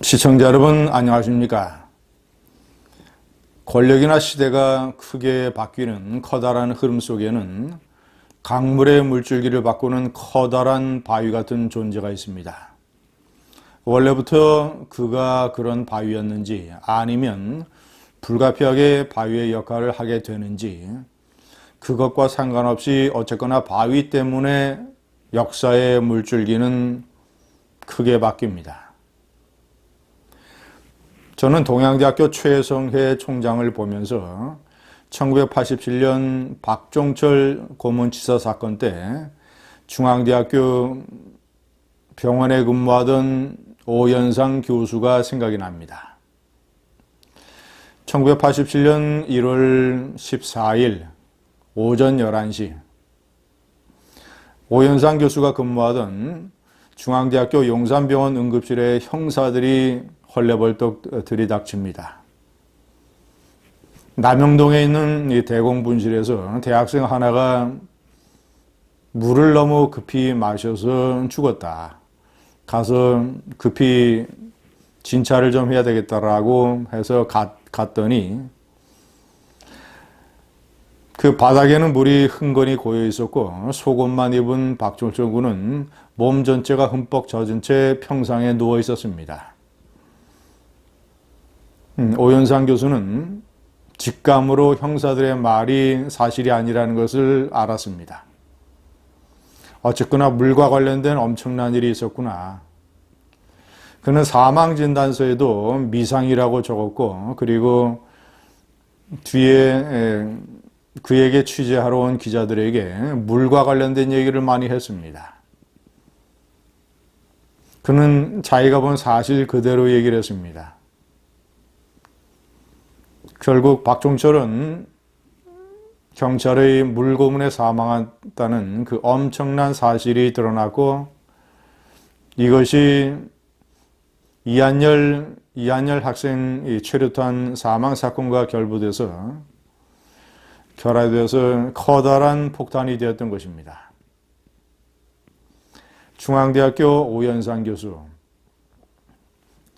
시청자 여러분 안녕하십니까? 권력이나 시대가 크게 바뀌는 커다란 흐름 속에는 강물의 물줄기를 바꾸는 커다란 바위 같은 존재가 있습니다. 원래부터 그가 그런 바위였는지 아니면 불가피하게 바위의 역할을 하게 되는지 그것과 상관없이 어쨌거나 바위 때문에 역사의 물줄기는 크게 바뀝니다. 저는 동양대학교 최성해 총장을 보면서 1987년 박종철 고문치사 사건 때 중앙대학교 병원에 근무하던 오연상 교수가 생각이 납니다. 1987년 1월 14일 오전 11시 오연상 교수가 근무하던 중앙대학교 용산병원 응급실에 형사들이 헐레벌떡 들이닥칩니다. 남영동에 있는 이 대공분실에서 대학생 하나가 물을 너무 급히 마셔서 죽었다. 가서 급히 진찰을 좀 해야 되겠다라고 해서 갔, 갔더니 그 바닥에는 물이 흥건히 고여 있었고 속옷만 입은 박종철 군은 몸 전체가 흠뻑 젖은 채 평상에 누워 있었습니다. 음, 오연상 교수는 직감으로 형사들의 말이 사실이 아니라는 것을 알았습니다. 어쨌거나 물과 관련된 엄청난 일이 있었구나. 그는 사망 진단서에도 미상이라고 적었고, 그리고 뒤에 그에게 취재하러 온 기자들에게 물과 관련된 얘기를 많이 했습니다. 그는 자기가 본 사실 그대로 얘기를 했습니다. 결국 박종철은 경찰의 물고문에 사망했다는 그 엄청난 사실이 드러났고 이것이 이한열 이한열 학생이 최루탄 사망 사건과 결부돼서 결합돼서 커다란 폭탄이 되었던 것입니다. 중앙대학교 오연상 교수,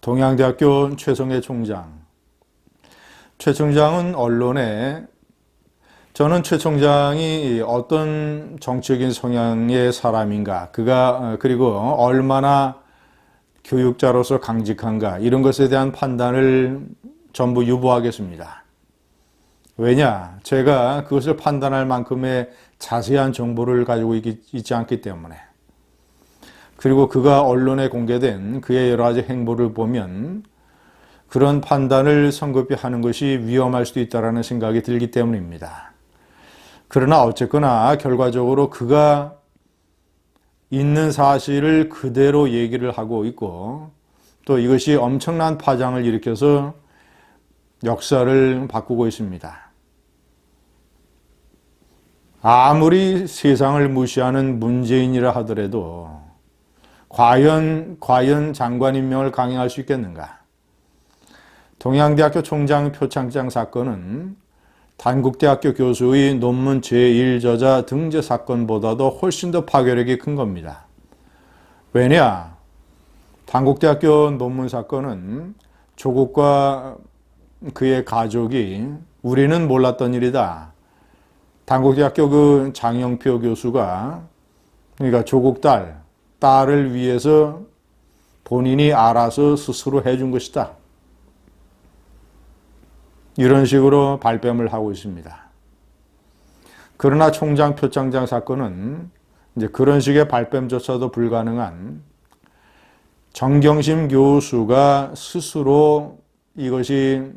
동양대학교 최성애 총장, 최 총장은 언론에 저는 최 총장이 어떤 정치적인 성향의 사람인가, 그가 어, 그리고 얼마나 교육자로서 강직한가 이런 것에 대한 판단을 전부 유보하겠습니다. 왜냐? 제가 그것을 판단할 만큼의 자세한 정보를 가지고 있지 않기 때문에. 그리고 그가 언론에 공개된 그의 여러 가지 행보를 보면 그런 판단을 성급히 하는 것이 위험할 수도 있다는 생각이 들기 때문입니다. 그러나 어쨌거나 결과적으로 그가 있는 사실을 그대로 얘기를 하고 있고 또 이것이 엄청난 파장을 일으켜서 역사를 바꾸고 있습니다. 아무리 세상을 무시하는 문재인이라 하더라도 과연, 과연 장관 임명을 강행할 수 있겠는가? 동양대학교 총장 표창장 사건은 단국대학교 교수의 논문 제1저자 등재 사건보다도 훨씬 더 파괴력이 큰 겁니다. 왜냐? 단국대학교 논문 사건은 조국과 그의 가족이 우리는 몰랐던 일이다. 단국대학교 그 장영표 교수가 그러니까 조국 딸, 딸을 위해서 본인이 알아서 스스로 해준 것이다. 이런 식으로 발뺌을 하고 있습니다. 그러나 총장 표창장 사건은 이제 그런 식의 발뺌조차도 불가능한 정경심 교수가 스스로 이것이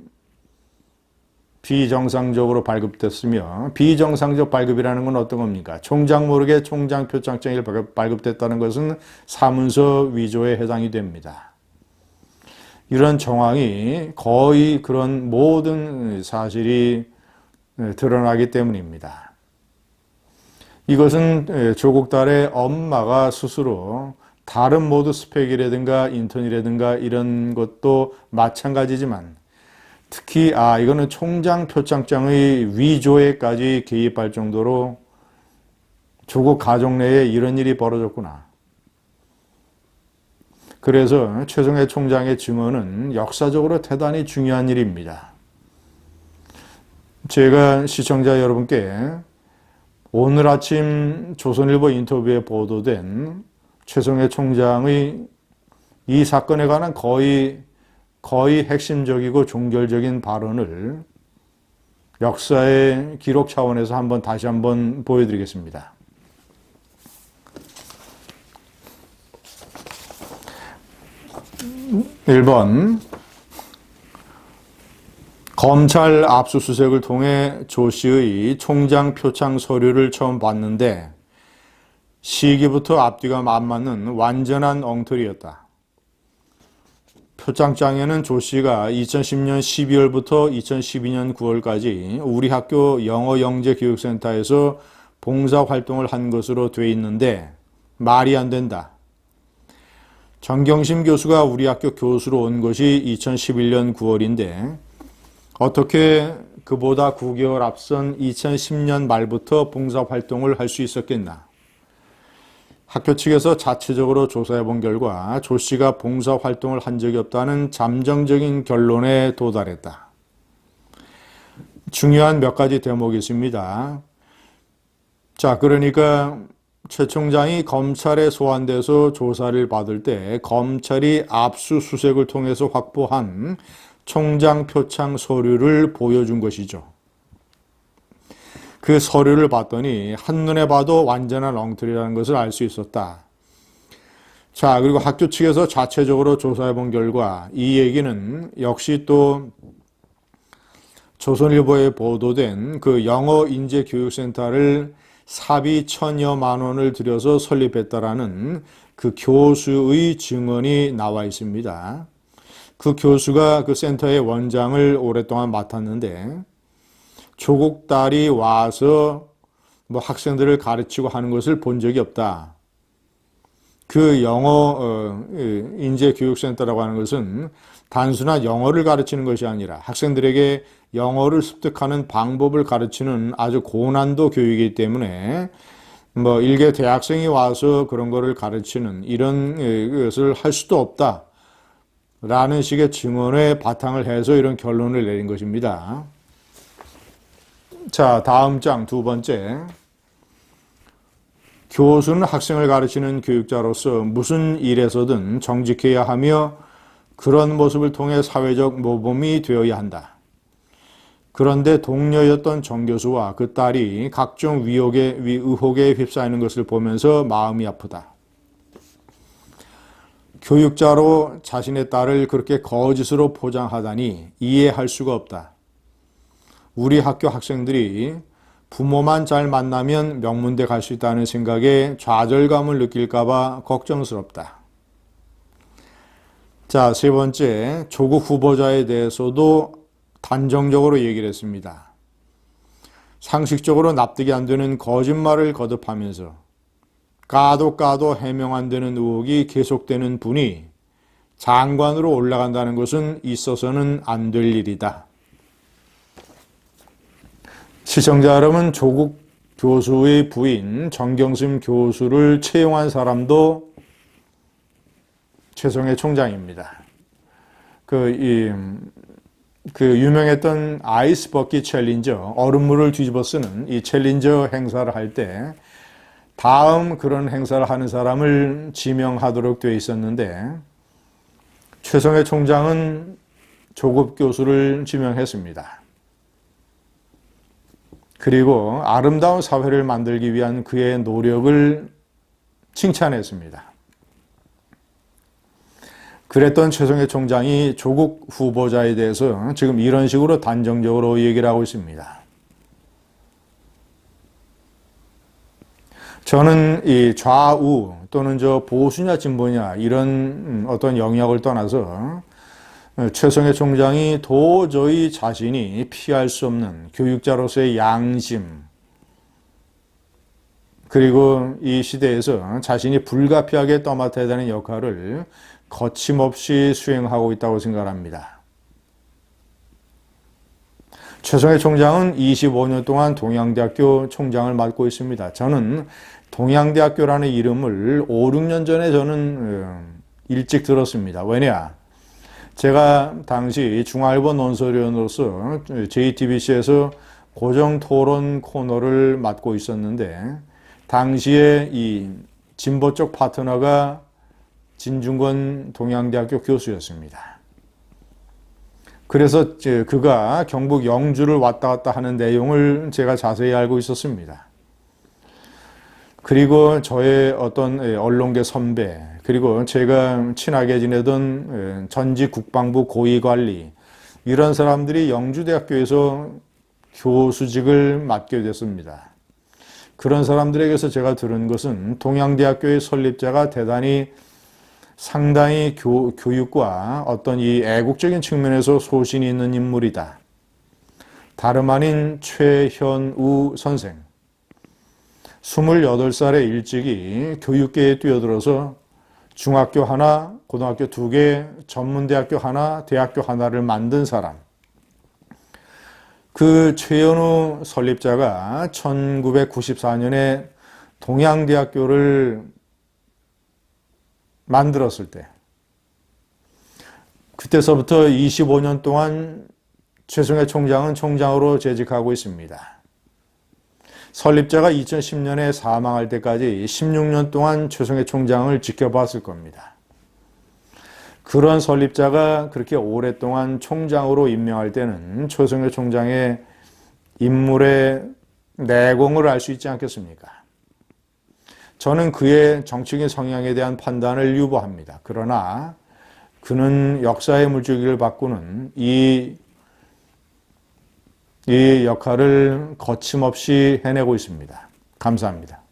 비정상적으로 발급됐으며 비정상적 발급이라는 건 어떤 겁니까? 총장 모르게 총장 표창장이 발급됐다는 것은 사문서 위조에 해당이 됩니다. 이런 정황이 거의 그런 모든 사실이 드러나기 때문입니다. 이것은 조국 딸의 엄마가 스스로 다른 모두 스펙이라든가 인턴이라든가 이런 것도 마찬가지지만 특히 아 이거는 총장 표창장의 위조에까지 개입할 정도로 조국 가족 내에 이런 일이 벌어졌구나. 그래서 최성해 총장의 증언은 역사적으로 대단히 중요한 일입니다. 제가 시청자 여러분께 오늘 아침 조선일보 인터뷰에 보도된 최성해 총장의 이 사건에 관한 거의 거의 핵심적이고 종결적인 발언을 역사의 기록 차원에서 한번 다시 한번 보여드리겠습니다. 1번 검찰 압수수색을 통해 조 씨의 총장 표창 서류를 처음 봤는데 시기부터 앞뒤가 안 맞는 완전한 엉터리였다. 표창장에는 조 씨가 2010년 12월부터 2012년 9월까지 우리 학교 영어영재교육센터에서 봉사활동을 한 것으로 돼 있는데 말이 안 된다. 정경심 교수가 우리 학교 교수로 온 것이 2011년 9월인데 어떻게 그보다 9개월 앞선 2010년 말부터 봉사활동을 할 수 있었겠나? 학교 측에서 자체적으로 조사해 본 결과 조 씨가 봉사활동을 한 적이 없다는 잠정적인 결론에 도달했다. 중요한 몇 가지 대목이 있습니다. 자, 그러니까 최 총장이 검찰에 소환돼서 조사를 받을 때 검찰이 압수수색을 통해서 확보한 총장 표창 서류를 보여준 것이죠. 그 서류를 봤더니 한눈에 봐도 완전한 엉터리라는 것을 알 수 있었다. 자, 그리고 학교 측에서 자체적으로 조사해 본 결과 이 얘기는 역시 또 조선일보에 보도된 그 영어 인재 교육센터를 사비 천여만 원을 들여서 설립했다라는 그 교수의 증언이 나와 있습니다. 그 교수가 그 센터의 원장을 오랫동안 맡았는데 조국 딸이 와서 뭐 학생들을 가르치고 하는 것을 본 적이 없다. 그 영어 어, 인재 교육센터라고 하는 것은 단순한 영어를 가르치는 것이 아니라 학생들에게 영어를 습득하는 방법을 가르치는 아주 고난도 교육이기 때문에 뭐 일개 대학생이 와서 그런 거를 가르치는 이런 것을 할 수도 없다. 라는 식의 증언에 바탕을 해서 이런 결론을 내린 것입니다. 자, 다음 장 두 번째. 교수는 학생을 가르치는 교육자로서 무슨 일에서든 정직해야 하며 그런 모습을 통해 사회적 모범이 되어야 한다. 그런데 동료였던 정 교수와 그 딸이 각종 위혹에, 의혹에 휩싸이는 것을 보면서 마음이 아프다. 교육자로 자신의 딸을 그렇게 거짓으로 포장하다니 이해할 수가 없다. 우리 학교 학생들이 부모만 잘 만나면 명문대 갈 수 있다는 생각에 좌절감을 느낄까봐 걱정스럽다. 자, 세 번째, 조국 후보자에 대해서도 단정적으로 얘기를 했습니다. 상식적으로 납득이 안 되는 거짓말을 거듭하면서 까도 까도 해명 안 되는 의혹이 계속되는 분이 장관으로 올라간다는 것은 있어서는 안 될 일이다. 시청자 여러분, 조국 교수의 부인 정경심 교수를 채용한 사람도 최성해 총장입니다. 그, 이, 그 유명했던 아이스 버킷 챌린저, 얼음물을 뒤집어 쓰는 이 챌린저 행사를 할 때 다음 그런 행사를 하는 사람을 지명하도록 되어 있었는데 최성해 총장은 조국 교수를 지명했습니다. 그리고 아름다운 사회를 만들기 위한 그의 노력을 칭찬했습니다. 그랬던 최성해 총장이 조국 후보자에 대해서 지금 이런 식으로 단정적으로 얘기를 하고 있습니다. 저는 이 좌우 또는 저 보수냐 진보냐 이런 어떤 영역을 떠나서 최성해 총장이 도저히 자신이 피할 수 없는 교육자로서의 양심, 그리고 이 시대에서 자신이 불가피하게 떠맡아야 되는 역할을 거침없이 수행하고 있다고 생각합니다. 최성해 총장은 25년 동안 동양대학교 총장을 맡고 있습니다. 저는 동양대학교라는 이름을 5, 6년 전에 저는 일찍 들었습니다. 왜냐? 제가 당시 중앙일보 논설위원으로서 JTBC에서 고정 토론 코너를 맡고 있었는데 당시에 이 진보 쪽 파트너가 진중권 동양대학교 교수였습니다. 그래서 그가 경북 영주를 왔다 갔다 하는 내용을 제가 자세히 알고 있었습니다. 그리고 저의 어떤 언론계 선배, 그리고 제가 친하게 지내던 전직 국방부 고위관리, 이런 사람들이 영주대학교에서 교수직을 맡게 됐습니다. 그런 사람들에게서 제가 들은 것은 동양대학교의 설립자가 대단히 상당히 교, 교육과 어떤 이 애국적인 측면에서 소신이 있는 인물이다. 다름 아닌 최현우 선생. 28살에 일찍이 교육계에 뛰어들어서 중학교 하나, 고등학교 두 개, 전문대학교 하나, 대학교 하나를 만든 사람. 그 최현우 설립자가 1994년에 동양대학교를 만들었을 때, 그때서부터 25년 동안 최승혜 총장은 총장으로 재직하고 있습니다. 설립자가 2010년에 사망할 때까지 16년 동안 최승혜 총장을 지켜봤을 겁니다. 그런 설립자가 그렇게 오랫동안 총장으로 임명할 때는 최승혜 총장의 인물의 내공을 알 수 있지 않겠습니까? 저는 그의 정치적인 성향에 대한 판단을 유보합니다. 그러나 그는 역사의 물줄기를 바꾸는 이, 이 역할을 거침없이 해내고 있습니다. 감사합니다.